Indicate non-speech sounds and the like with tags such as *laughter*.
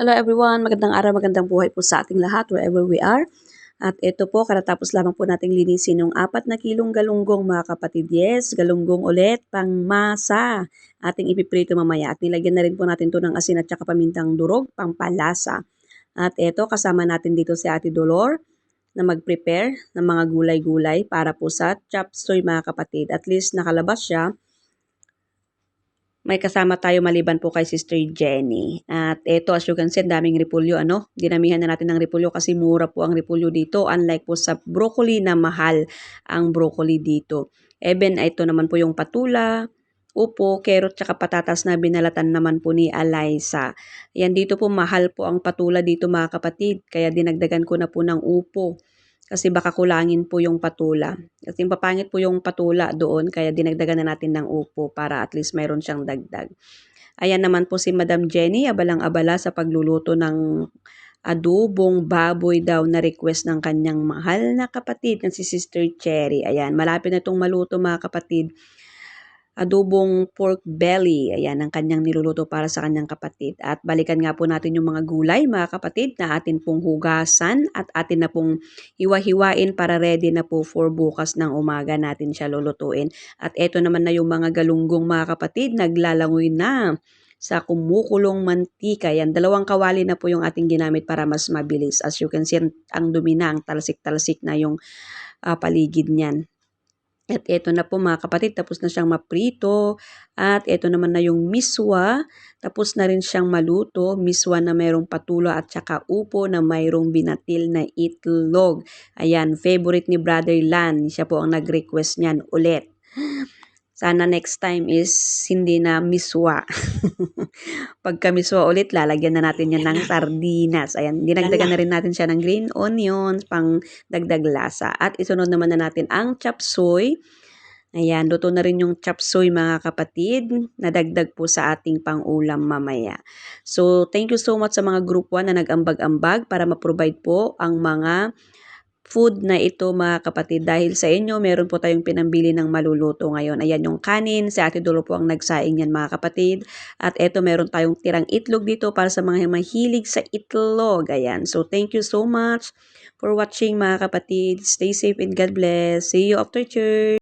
Hello everyone, magandang araw, magandang buhay po sa ating lahat wherever we are. At ito po, karatapos lamang po nating linisin yung apat na kilong galunggong mga kapatid. Yes, galunggong ulit, pang masa. Ating ipiprito mamaya. At nilagyan na rin po natin to ng asin at saka pamintang durog, pang palasa. At ito, kasama natin dito si Ate Dolor na mag-prepare ng mga gulay-gulay para po sa chop suey mga kapatid. At least nakalabas siya may kasama tayo maliban po kay Sister Jenny. At ito, as you can see, daming repulyo. Ano? Dinamihan na natin ng repulyo kasi mura po ang repulyo dito. Unlike po sa broccoli na mahal ang broccoli dito. Even ito naman po yung patula, upo, carrot, tsaka patatas na binalatan naman po ni Eliza. Yan dito po, mahal po ang patula dito mga kapatid. Kaya dinagdagan ko na po ng upo kasi baka kulangin po yung patula. Kasi papangit po yung patula doon kaya dinagdagan na natin ng upo para at least mayroon siyang dagdag. Ayan naman po si Madam Jenny, abalang-abala sa pagluluto ng adobong baboy daw na request ng kanyang mahal na kapatid na si Sister Cherry. Ayan, malapit na itong maluto mga kapatid adobong pork belly. Ayan ang kanyang niluluto para sa kanyang kapatid. At balikan nga po natin yung mga gulay mga kapatid na atin pong hugasan at atin na pong hiwa-hiwain para ready na po for bukas ng umaga natin siya lulutuin. At eto naman na yung mga galunggong mga kapatid, naglalangoy na sa kumukulong mantika. Yan, dalawang kawali na po yung ating ginamit para mas mabilis. As you can see, ang dumi na, ang talsik-talsik na yung uh, paligid niyan. At ito na po mga kapatid, tapos na siyang maprito. At ito naman na yung miswa. Tapos na rin siyang maluto. Miswa na mayroong patulo at saka upo na mayroong binatil na itlog. Ayan, favorite ni Brother Lan. Siya po ang nag-request niyan ulit. Sana next time is hindi na miswa. *laughs* Pagka miswa ulit, lalagyan na natin yan ng *laughs* sardinas. Ayan, dinagdagan na rin natin siya ng green onions pang dagdag lasa. At isunod naman na natin ang chop suey. Ayan, luto na rin yung chop suey mga kapatid. Nadagdag po sa ating pang-ulam mamaya. So, thank you so much sa mga group 1 na nag-ambag-ambag para ma-provide po ang mga food na ito mga kapatid. Dahil sa inyo, meron po tayong pinambili ng maluluto ngayon. Ayan yung kanin. Si Ate Dulo po ang nagsaing yan mga kapatid. At eto, meron tayong tirang itlog dito para sa mga mahilig sa itlog. Ayan. So, thank you so much for watching mga kapatid. Stay safe and God bless. See you after church.